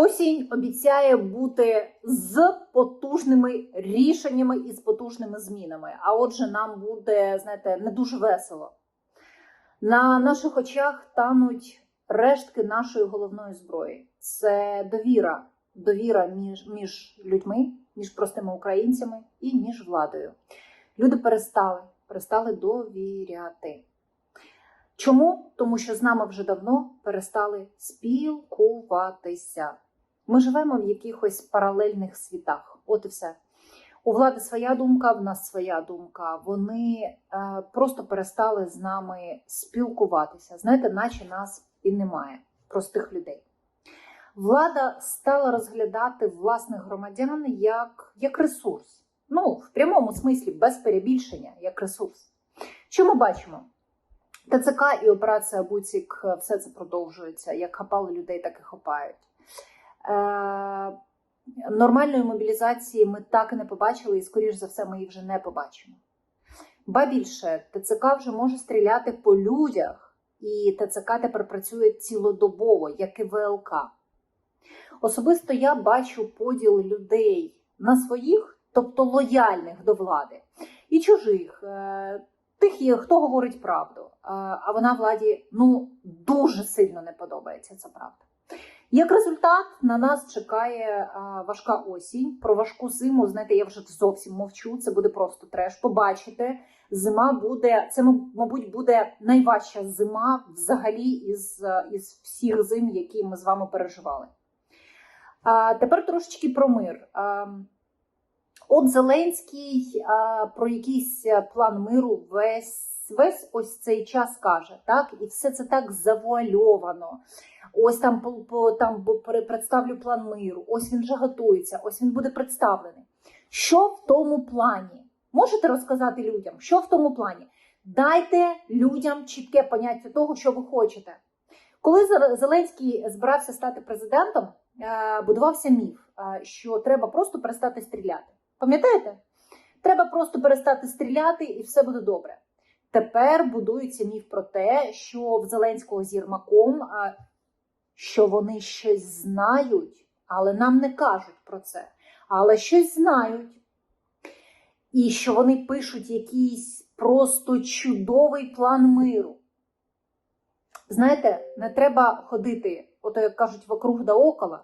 Осінь обіцяє бути з потужними рішеннями і з потужними змінами. А отже, нам буде, знаєте, не дуже весело. На наших очах тануть рештки нашої головної зброї. Це довіра, довіра між, між людьми, між простими українцями і між владою. Люди перестали, перестали довіряти. Чому? Тому що з нами вже давно перестали спілкуватися. Ми живемо в якихось паралельних світах. От і все. У влади своя думка, в нас своя думка. Вони е, просто перестали з нами спілкуватися. Знаєте, наче нас і немає, простих людей. Влада стала розглядати власних громадян як, як ресурс. Ну, в прямому смислі, без перебільшення, як ресурс. Що ми бачимо? ТЦК і операція Буцік все це продовжується. Як хапали людей, так і хапають. Е, нормальної мобілізації ми так і не побачили, і, скоріш за все, ми її вже не побачимо. Ба більше, ТЦК вже може стріляти по людях, і ТЦК тепер працює цілодобово, як і ВЛК. Особисто я бачу поділ людей на своїх, тобто лояльних до влади, і чужих. Е, Тих, є, хто говорить правду, а- а вона владі ну дуже сильно не подобається. Це правда. Як результат, на нас чекає важка осінь. Про важку зиму, знаєте, я вже зовсім мовчу. Це буде просто треш. Побачите, зима буде. Це, мабуть, буде найважча зима взагалі із, е, із всіх зим, які ми з вами переживали. А, тепер трошечки про мир. А, От Зеленський а, про якийсь е, план миру весь, весь ось цей час каже, так? І все це так завуальовано. Ось там там представлю план миру. Ось він вже готується, ось він буде представлений. Що в тому плані? Можете розказати людям, що в тому плані? Дайте людям чітке поняття того, що ви хочете. Коли Зеленський збирався стати президентом, е, будувався міф, е, що треба просто перестати стріляти. Пам'ятаєте? Треба просто перестати стріляти і все буде добре. Тепер будується міф про те, що в Зеленського з Єрмаком, що вони щось знають, але нам не кажуть про це. Але щось знають. І що вони пишуть якийсь просто чудовий план миру. Знаєте, не треба ходити, ото як кажуть, вокруг да около,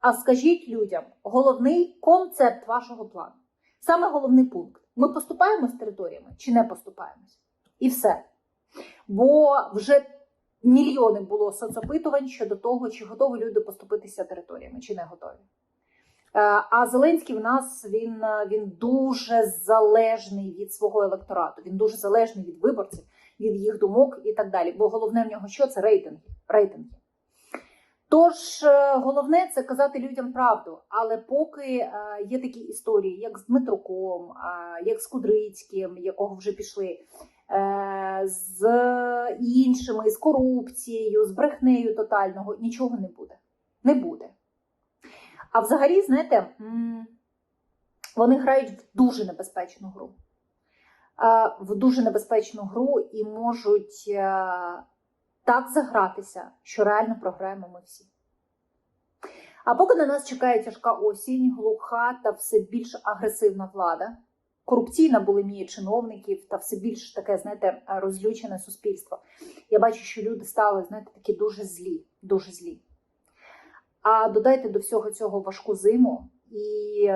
а скажіть людям головний концепт вашого плану. Саме головний пункт. Ми поступаємо з територіями чи не поступаємось? І все. Бо вже мільйони було соцопитувань щодо того, чи готові люди поступитися територіями, чи не готові. Е, А Зеленський в нас він, е, він дуже залежний від свого електорату, він дуже залежний від виборців, від їх думок і так далі. Бо головне в нього що це рейтинги. рейтинги. Тож е, головне це казати людям правду. Але поки є такі історії, як з Дмитруком, як з Кудрицьким, якого вже пішли, з іншими, з корупцією, з брехнею тотального, нічого не буде. Не буде. А взагалі, знаєте, вони грають в дуже небезпечну гру. Е, В дуже небезпечну гру і можуть е, так загратися, що реально програємо ми всі. А поки на нас чекає тяжка осінь, глуха та все більш агресивна влада, корупційна булимія чиновників та все більш таке, знаєте, розлючене суспільство. Я бачу, що люди стали, знаєте, такі дуже злі, дуже злі. А додайте до всього цього важку зиму, і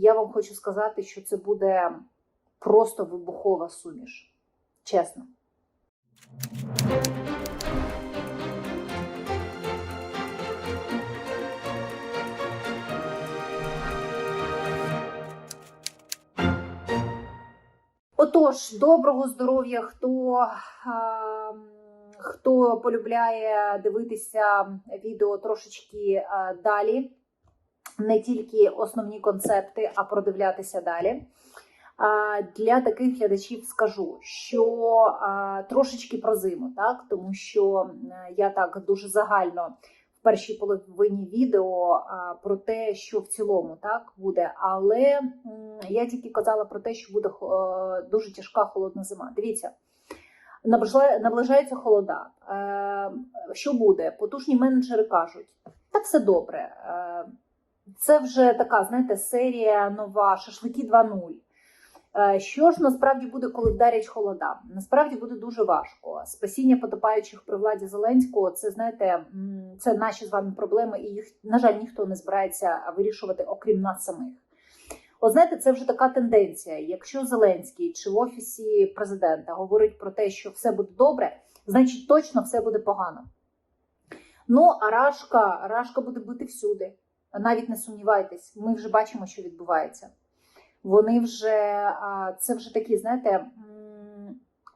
я вам хочу сказати, що це буде просто вибухова суміш. Чесно. Отож, доброго здоров'я, хто, хто полюбляє дивитися відео трошечки далі, не тільки основні концепти, а продивлятися далі. Для таких глядачів скажу, що трошечки про зиму, так тому що я так дуже загально в першій половині відео про те, що в цілому так буде. Але я тільки казала про те, що буде е, дуже тяжка холодна зима. Дивіться, наближає- наближається холода. Е, Що буде? Потужні менеджери кажуть: Та все добре. Е, Це вже така, знаєте, серія нова, шашлики 2.0. Е, Що ж насправді буде, коли вдарять холода? Насправді буде дуже важко. Спасіння потопаючих при владі Зеленського це знаєте, це наші з вами проблеми, і їх, на жаль, ніхто не збирається вирішувати, окрім нас самих. От знаєте, це вже така тенденція. Якщо Зеленський чи в офісі президента говорить про те, що все буде добре, значить точно все буде погано. Ну, а Рашка, Рашка буде бити всюди. Навіть не сумнівайтесь, ми вже бачимо, що відбувається. Вони вже це вже такі, знаєте,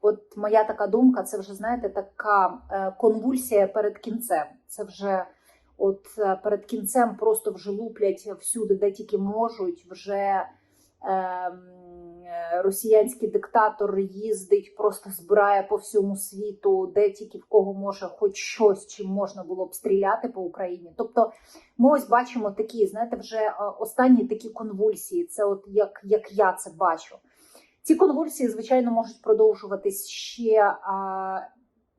от моя така думка, це вже знаєте, така е, конвульсія перед кінцем. Це вже от е, перед кінцем просто вже луплять всюди, де тільки можуть. Вже ем, росіянський диктатор їздить, просто збирає по всьому світу, де тільки в кого може хоч щось, чим можна було б стріляти по Україні. Тобто, ми ось бачимо такі, знаєте, вже е, останні такі конвульсії. Це от як, як я це бачу. Ці конвульсії, звичайно, можуть продовжуватись ще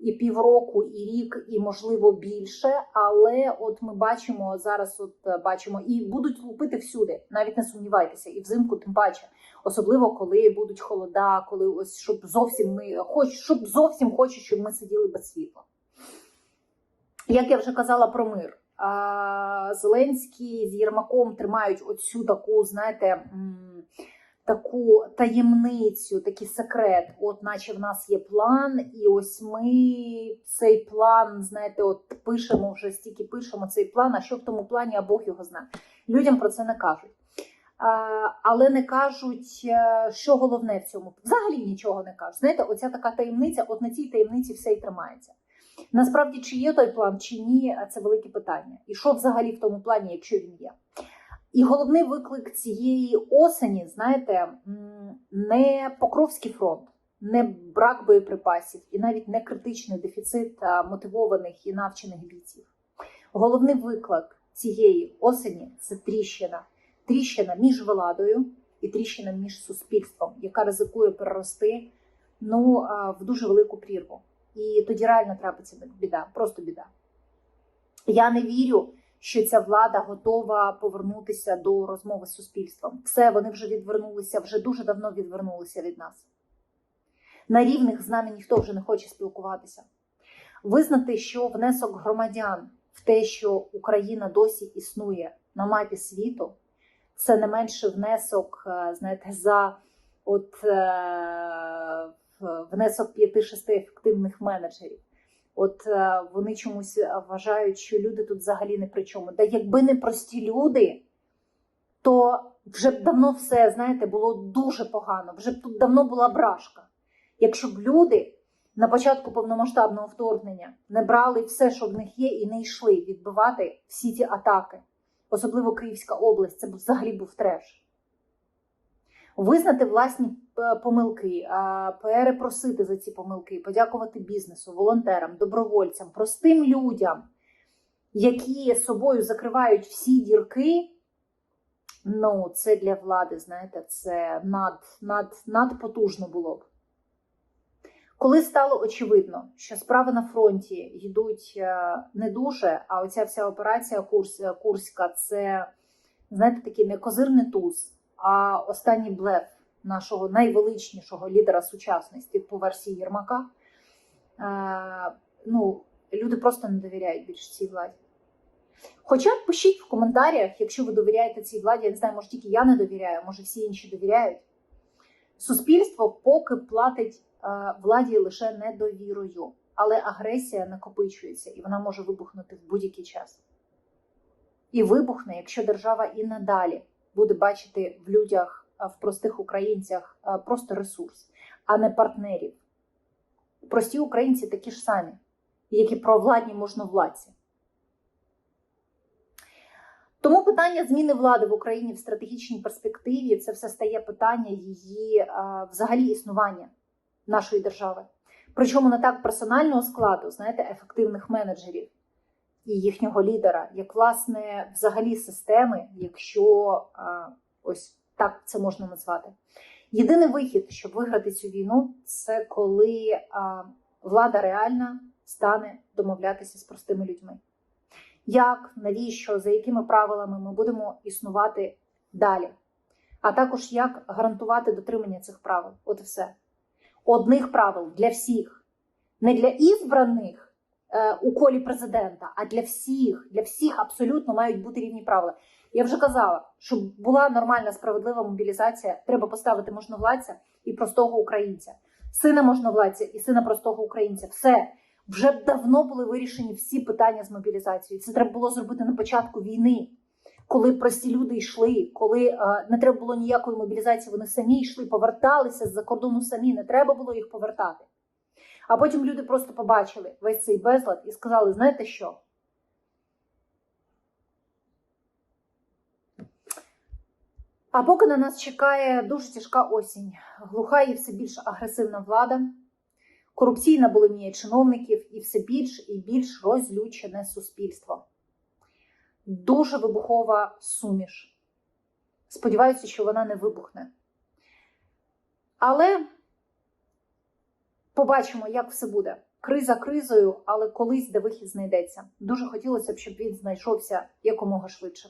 і півроку, і рік, і можливо більше. Але от ми бачимо зараз, от е, бачимо, і будуть лупити всюди, навіть не сумнівайтеся, і взимку тим паче, особливо коли будуть холода, коли ось щоб зовсім ми хоч щоб зовсім хочуть, щоб ми сиділи без світла. Як я вже казала про мир. Зеленський з Єрмаком тримають оцю таку, знаєте, таку таємницю, такий секрет. От, наче в нас є план, і ось ми цей план, знаєте, от пишемо вже стільки пишемо цей план. А що в тому плані, а Бог його знає. Людям про це не кажуть. Але не кажуть, е, що головне в цьому. Взагалі нічого не кажуть. Знаєте, оця така таємниця, от на цій таємниці все і тримається. Насправді, чи є той план, чи ні, це велике питання. І що взагалі в тому плані, якщо він є? І головний виклик цієї осені, знаєте, не Покровський фронт, не брак боєприпасів і навіть не критичний дефіцит мотивованих і навчених бійців. Головний виклик цієї осені це тріщина. Тріщина між владою і тріщина між суспільством, яка ризикує перерости ну, в дуже велику прірву. І тоді реально трапиться біда, просто біда. Я не вірю, що ця влада готова повернутися до розмови з суспільством. Все, вони вже відвернулися, вже дуже давно відвернулися від нас. На рівних з нами ніхто вже не хоче спілкуватися. Визнати, що внесок громадян в те, що Україна досі існує на мапі світу, це не менше внесок, е, знаєте, за от е, внесок 5-6 ефективних менеджерів. От е, вони чомусь вважають, що люди тут взагалі не при чому. Та якби не прості люди, то вже б давно все, знаєте, було дуже погано, вже б тут давно була брашка. Якщо б люди на початку повномасштабного вторгнення не брали все, що в них є, і не йшли відбивати всі ці атаки, особливо Київська область, це б взагалі був треш. Визнати власні е, помилки, е, перепросити за ці помилки, подякувати бізнесу, волонтерам, добровольцям, простим людям, які собою закривають всі дірки. Ну, це для влади, знаєте, це над, над, надпотужно було б. Коли стало очевидно, що справи на фронті йдуть е, не дуже, а оця вся операція Курс, Курська це, знаєте, такий не козир, не туз, а останній блеф нашого найвеличнішого лідера сучасності по версії Єрмака. Е, ну, люди просто не довіряють більше цій владі. Хоча пишіть в коментарях, якщо ви довіряєте цій владі, я не знаю, може тільки я не довіряю, може всі інші довіряють. Суспільство поки платить е, владі лише недовірою, але агресія накопичується і вона може вибухнути в будь-який час. І вибухне, якщо держава і надалі буде бачити в людях, в простих українцях е, просто ресурс, а не партнерів. Прості українці такі ж самі, як і провладні можновладці. Тому питання зміни влади в Україні в стратегічній перспективі це все стає питання її е, взагалі існування нашої держави. Причому не так персонального складу, знаєте, ефективних менеджерів і їхнього лідера, як власне взагалі системи, якщо е, ось так це можна назвати. Єдиний вихід, щоб виграти цю війну, це коли е, влада реальна стане домовлятися з простими людьми. як, навіщо, за якими правилами ми будемо існувати далі, а також як гарантувати дотримання цих правил. От і все. Одних правил для всіх, не для ізбраних е, у колі президента, а для всіх, для всіх абсолютно мають бути рівні правила. Я вже казала, щоб була нормальна справедлива мобілізація, треба поставити можновладця і простого українця, сина можновладця і сина простого українця. Все вже давно були вирішені всі питання з мобілізацією. Це треба було зробити на початку війни, коли прості люди йшли, коли е, не треба було ніякої мобілізації. Вони самі йшли, поверталися з-за кордону самі. Не треба було їх повертати. А потім люди просто побачили весь цей безлад і сказали: знаєте що? А поки на нас чекає дуже тяжка осінь, глуха і все більш агресивна влада, корупційна булимія чиновників і все більш і більш розлючене суспільство. Дуже вибухова суміш. Сподіваюся, що вона не вибухне. Але побачимо, як все буде. Криза кризою, але колись де вихід знайдеться. Дуже хотілося б, щоб він знайшовся якомога швидше.